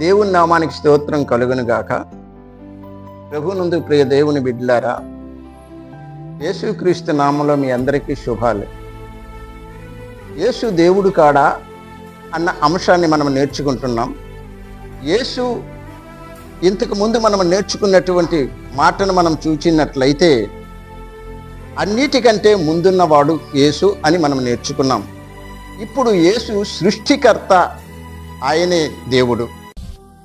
దేవుని నామానికి స్తోత్రం కలుగునుగాక ప్రభునందు ప్రియ దేవుని బిడ్డలారా యేసుక్రీస్తు నామంలో మీ అందరికీ శుభాలు. యేసు దేవుడు కాడా అన్న అంశాన్ని మనం నేర్చుకుంటున్నాం. యేసు ఇంతకు ముందు మనం నేర్చుకున్నటువంటి మాటను మనం చూచినట్లయితే అన్నిటికంటే ముందున్నవాడు యేసు అని మనం నేర్చుకున్నాం. ఇప్పుడు యేసు సృష్టికర్త ఆయనే దేవుడు.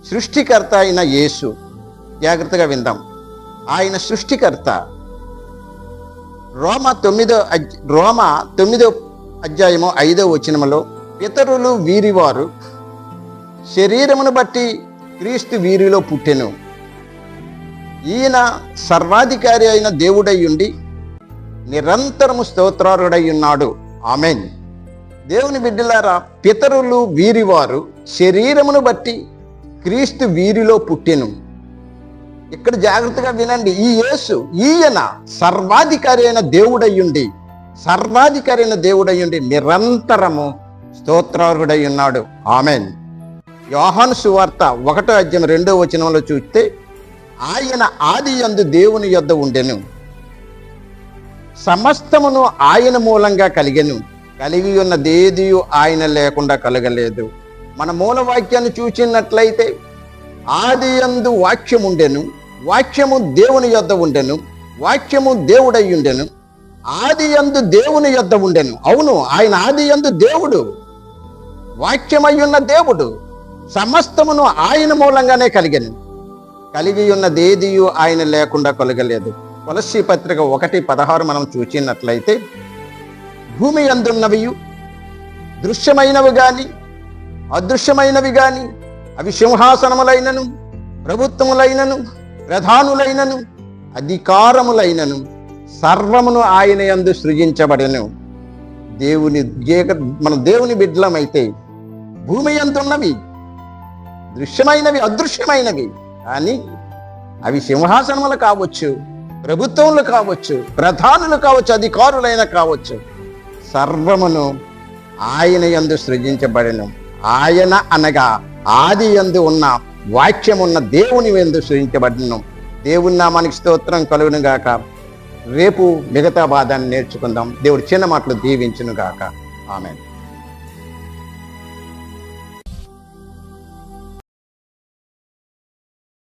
సృష్టికర్త అయిన యేసు. జాగ్రత్తగా విందాం. ఆయన సృష్టికర్త. రోమ తొమ్మిదో అధ్య- రోమ తొమ్మిదో అధ్యాయము ఐదో వచనములో పితరులు వీరివారు శరీరమును బట్టి క్రీస్తు వీరిలో పుట్టెను. ఈయన సర్వాధికారి అయిన దేవుడయ్యుండి నిరంతరము స్తోత్రారుడై ఉన్నాడు. ఆమెన్. దేవుని బిడ్డలారా పితరులు వీరివారు శరీరమును బట్టి క్రీస్తు వీరిలో పుట్టెను. ఇక్కడ జాగ్రత్తగా వినండి ఈ యేసు ఈయన సర్వాధికారి అయిన దేవుడయ్యుండి సర్వాధికారి అయిన దేవుడయ్యుండి నిరంతరము స్తోత్రార్హుడై ఉన్నాడు ఆమెన్. యోహాను సువార్త ఒకటో అధ్యాయం రెండో వచనంలో చూస్తే ఆయన ఆది యందు దేవుని యొద్ద ఉండెను. సమస్తమును ఆయన మూలంగా కలిగెను. కలిగి ఉన్నదేదియు ఆయన లేకుండా కలగలేదు. మన మూల వాక్యాన్ని చూచినట్లయితే ఆది యందు వాక్యం ఉండెను వాక్యము దేవుని యొద్ద ఉండెను వాక్యము దేవుడై ఉండెను. ఆది యందు దేవుని యొద్ద ఉండెను. అవును ఆయన ఆది యందు దేవుడు వాక్యమై ఉన్న దేవుడు సమస్తమును ఆయన మూలంగానే కలిగను. కలిగి ఉన్న ఆయన లేకుండా కలగలేదు. తులసి పత్రిక ఒకటి పదహారు మనం చూచినట్లయితే భూమి అందున్నవియు దృశ్యమైనవి కానీ అదృశ్యమైనవి గాని అవి సింహాసనములైనను ప్రభుత్వములైనను ప్రధానులైనను అధికారములైనను సర్వమును ఆయన యందు సృజించబడను. దేవుని మన దేవుని బిడ్లమైతే భూమి ఎంతున్నవి దృశ్యమైనవి అదృశ్యమైనవి. కానీ అవి సింహాసనములు కావచ్చు ప్రభుత్వములు కావచ్చు ప్రధానులు కావచ్చు అధికారులైన కావచ్చు సర్వమును ఆయన యందు సృజించబడను. ఆయన అనగా ఆది యందు ఉన్న వాక్యమున్న దేవుని ఎందు సృజించబడిను. దేవుని నామానికి స్తోత్రం కలుగును గాక రేపు మిగతా బాధాన్ని నేర్చుకుందాం. దేవుడు చిన్న మాటలు దీవించును గాక ఆమె